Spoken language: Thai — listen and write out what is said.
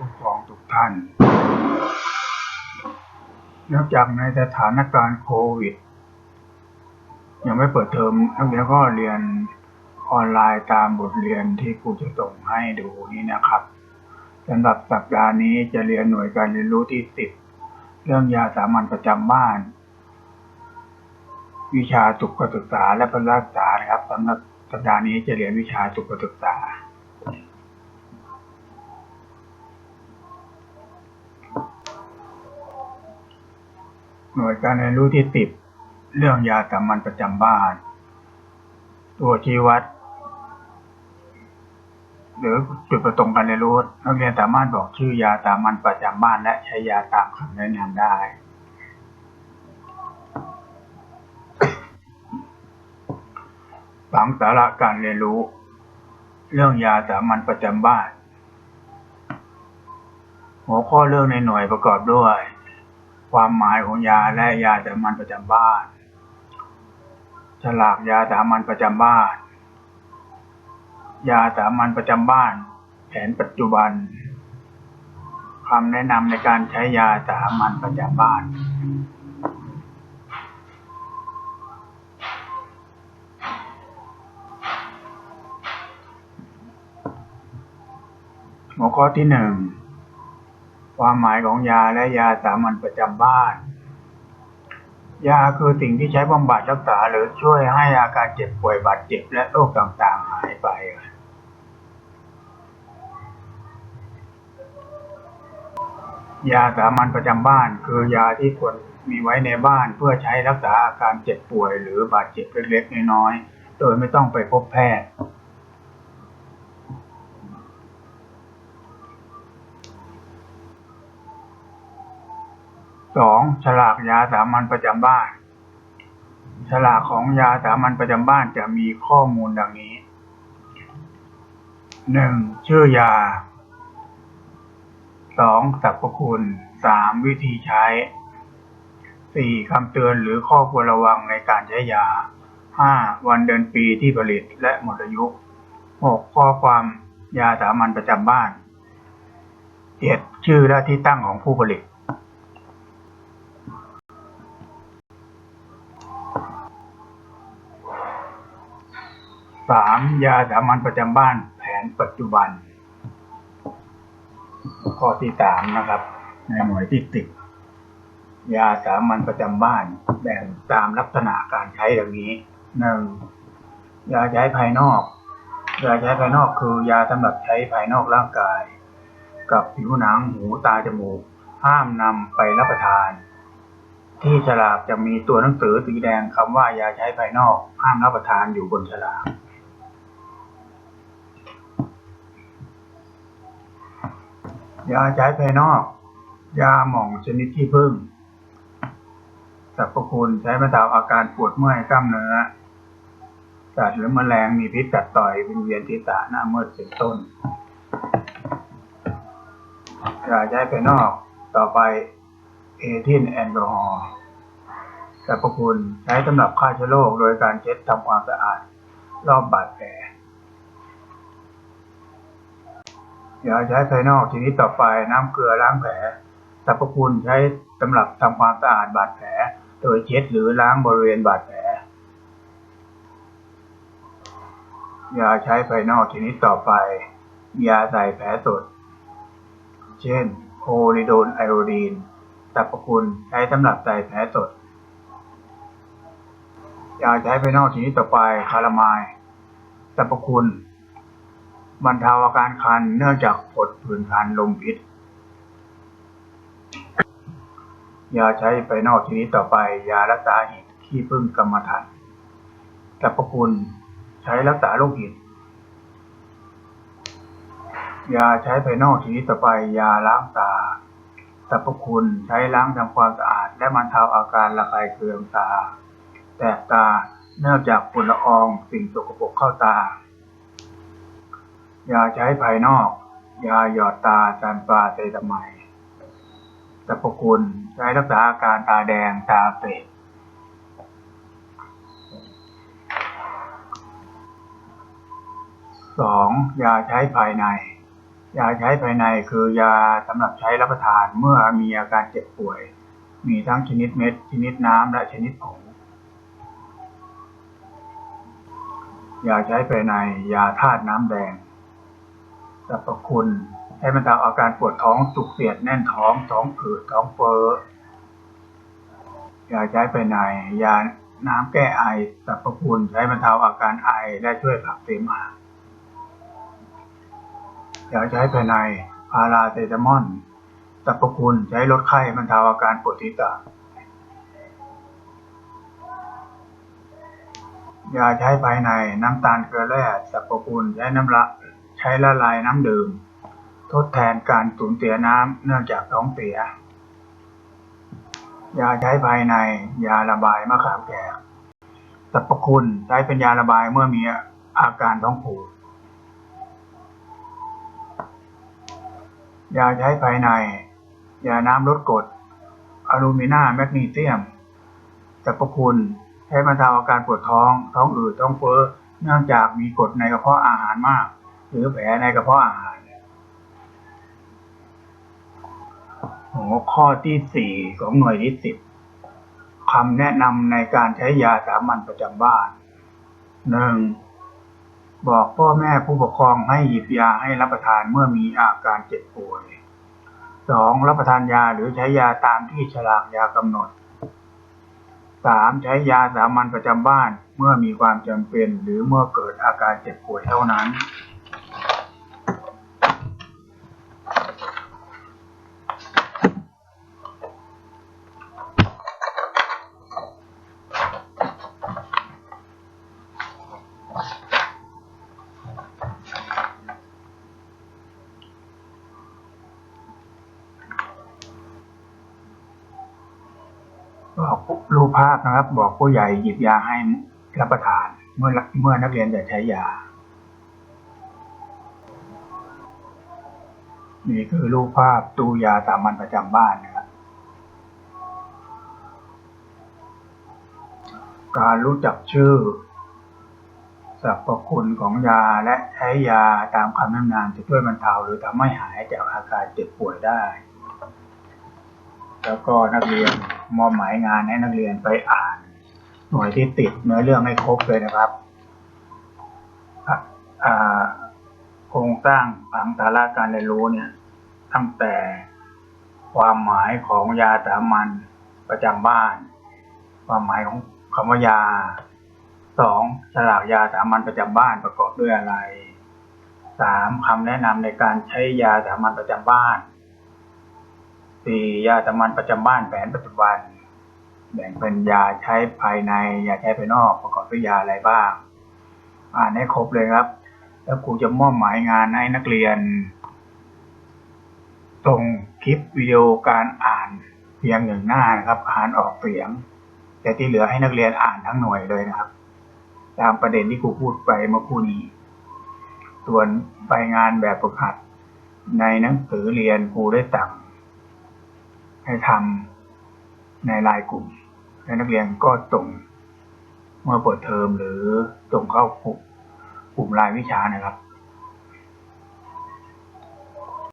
ปกครองทุกท่าน นองจากในสถานการณ์โควิด ยังไม่เปิดเทอมนักเรียนก็เรียนออนไลน์ตามบทเรียนที่ครูจะส่งให้ดูนี้นะครับสำหรับสัปดาห์นี้จะเรียนหน่วยการเรียนรู้ที่สิบเรื่องยาสามัญประจำบ้าน วิชาสุขศึกษาและพละศึกษานะครับสำหรับสัปดาห์นี้จะเรียนวิชาสุขศึกษา หน่วยการเรียนรู้ที่สิบเรื่องยาสามัญประจำบ้าน ตัวชี้วัด หรือจุดประสงค์การเรียนรู้นักเรียนสามารถบอกชื่อยาสามัญประจำบ้านและใช้ยาตามคำแนะนำได้ฝังสาระการเรียนรู้ เรื่องยาสามัญประจำบ้าน หัวข้อเรื่องในหน่วยประกอบด้วย ความหมายของยาและยาสามัญประจำบ้าน ฉลากยาสามัญประจำบ้าน ยาสามัญประจำบ้าน แผนปัจจุบันคำแนะนำในการใช้ยาสามัญประจำบ้านหัวข้อที่หนึ่ง ความหมายของยาและยาสามัญประจำบ้าน ยาคือสิ่งที่ใช้บำบัดรักษาหรือช่วยให้อาการเจ็บป่วยบาดเจ็บและโรคต่างๆหายไป ยาสามัญประจำบ้านคือยาที่ควรมีไว้ในบ้านเพื่อใช้รักษาอาการเจ็บป่วยหรือบาดเจ็บเล็กๆน้อยๆโดยไม่ต้องไปพบแพทย์ สองฉลากยาสามัญประจำบ้าน ฉลากของยาสามัญประจำบ้านจะมีข้อมูลดังนี้หนึ่งชื่อยาสองสรรพคุณสามวิธีใช้สี่คำเตือนหรือข้อควรระวังในการใช้ยาห้าวันเดือนปีที่ผลิตและหมดอายุหกข้อความยาสามัญประจำบ้านเจ็ดชื่อและที่ตั้งของผู้ผลิต สามยาสามัญประจำบ้านแผนปัจจุบัน ข้อที่สามนะครับ ในหน่วยที่สิบยาสามัญประจำบ้านแบ่งตามลักษณะการใช้ดังนี้หนึ่งยาใช้ภายนอก ยาใช้ภายนอกคือยาสำหรับใช้ภายนอกร่างกาย กับผิวหนังหูตาจมูก ห้ามนำไปรับประทาน ที่ฉลากจะมีตัวหนังสือสีแดงคำว่ายาใช้ภายนอก ห้ามรับประทานอยู่บนฉลาก ยาใช้ภายนอก ยาหม่องชนิดที่พึ่งสรรพคุณใช้บรรเทาอาการปวดเมื่อยกล้ามเนื้อสัตว์หรือมแมลงมีพิษกัดต่อยวิงเวียนศีรษะหน้ามืดเป็นต้นยาใช้ภายนอกต่อไปเอทิลแอลกอฮอล์สรรพคุณใช้สำหรับฆ่าเชื้อโรคโดยการเช็ดทำความสะอาดรอบบาดแผล ยาใช้ภายนอกชนิดต่อไปน้ำเกลือล้างแผลสรรพคุณใช้สำหรับทำความสะอาดบาดแผล โดยเช็ดหรือล้างบริเวณบาดแผลยาใช้ภายนอกชนิดต่อไป ยาใส่แผลสด เช่นโพลิโดนไอโอดีนสรรพคุณใช้สำหรับใส่แผลสด ยาใช้ภายนอกชนิดต่อไปคารามายสรรพคุณ บรรเทาอาการคันเนื่องจากผดผื่นคันลมพิษยาใช้ภายนอกชนิดต่อไป ยารักษาหิดขี้ผึ้งกรรมฐานสรรพคุณใช้รักษาโรคหิดยาใช้ภายนอกชนิดต่อไป ยาล้างตาสรรพคุณใช้ล้างทำความสะอาด และบรรเทาอาการระคายเคืองตาแสบตาเนื่องจากฝุ่นละอองสิ่งสกปรกเข้าตา ยาใช้ภายนอกยาหยอดตาซันปลาเซตาไมด์สรรพคุณใช้รักษาอาการตาแดงตาเปรตสองยาใช้ภายใน ยาใช้ภายในคือยาสำหรับใช้รับประทานเมื่อมีอาการเจ็บป่วย มีทั้งชนิดเม็ด ชนิดน้ำและชนิดผงยาใช้ภายใน ยาธาตุน้ำแดง สรรพคุณ ใช้บรรเทาอาการปวดท้องจุกเสียดแน่นท้องท้องอืดท้องเฟ้อยาใช้ภายในยาน้ำแก้ไอสรรพคุณใช้บรรเทาอาการไอและช่วยขับเสมหะยาใช้ภายในพาราเซตามอลสรรพคุณใช้ลดไข้บรรเทาอาการปวดศีรษะยาใช้ภายในน้ำตาลเกลือแร่สรรพคุณใช้น้ำละ ช้ละลายน้ำดื่ม ทดแทนการสูญเสียน้ำเนื่องจากท้องเสีย ยาใช้ภายในยาระบายมะขามแขกสรรพคุณใช้เป็นยาระบายเมื่อมีอาการท้องผูกยาใช้ภายใน ยาน้ำลดกรดอะลูมินาแมกนีเซียมสรรพคุณใช้บรรเทาอาการปวดท้อง ท้องอืดท้องเฟ้อเนื่องจากมีกรดในกระเพาะอาหารมาก หรือแผลในกระเพาะอาหารหัวข้อที่สี่ของหน่วยที่สิบคำแนะนำในการใช้ยาสามัญประจำบ้านหนึ่งบอกพ่อแม่ผู้ปกครองให้หยิบยาให้รับประทานเมื่อมีอาการเจ็บป่วยสองรับประทานยาหรือใช้ยาตามที่ฉลากยากำหนดสามใช้ยาสามัญประจำบ้านเมื่อมีความจำเป็นหรือเมื่อเกิดอาการเจ็บป่วยเท่านั้น รูปภาพนะครับ บอกผู้ใหญ่หยิบยาให้รับประทาน เมื่อเมื่อนักเรียนจะใช้ยา นี่คือรูปภาพตู้ยาสามัญประจำบ้านนะครับ การรู้จักชื่อสรรพคุณของยาและใช้ยาตามคำแนะนำจะช่วยบรรเทาหรือทำให้หายจากอาการเจ็บป่วยได้ แล้วก็นักเรียนมอบหมายงานให้นักเรียนไปอ่าน หน่วยที่ติดเนื้อเรื่องให้ครบเลยนะครับโครงสร้างผังสาระการเรียนรู้เนี่ย ตั้งแต่ความหมายของยาสามัญประจำบ้าน ความหมายของคำว่ายาสองฉลากยาสามัญประจำบ้านประกอบด้วยอะไรสามคำแนะนำในการใช้ยาสามัญประจำบ้าน สี่ยาสามัญประจำบ้านแผนปัจจุบัน แบ่งเป็นยาใช้ภายใน ยาใช้ภายนอกประกอบด้วยยาอะไรบ้าง อ่านให้ครบเลยครับ แล้วครูจะมอบหมายงานให้นักเรียนส่งคลิปวิดีโอการอ่านเพียงหนึ่งหน้านะครับ อ่านออกเสียง แต่ที่เหลือให้นักเรียนอ่านทั้งหน่วยเลยนะครับ ตามประเด็นที่ครูพูดไปเมื่อครู่นี้ ส่วนไปงานแบบฝึกหัดในหนังสือเรียนครูได้สั่ง ให้ทำในรายกลุ่ม และนักเรียนก็ส่งเมื่อเปิดเทอมหรือส่งเข้ากลุ่มรายวิชานะครับ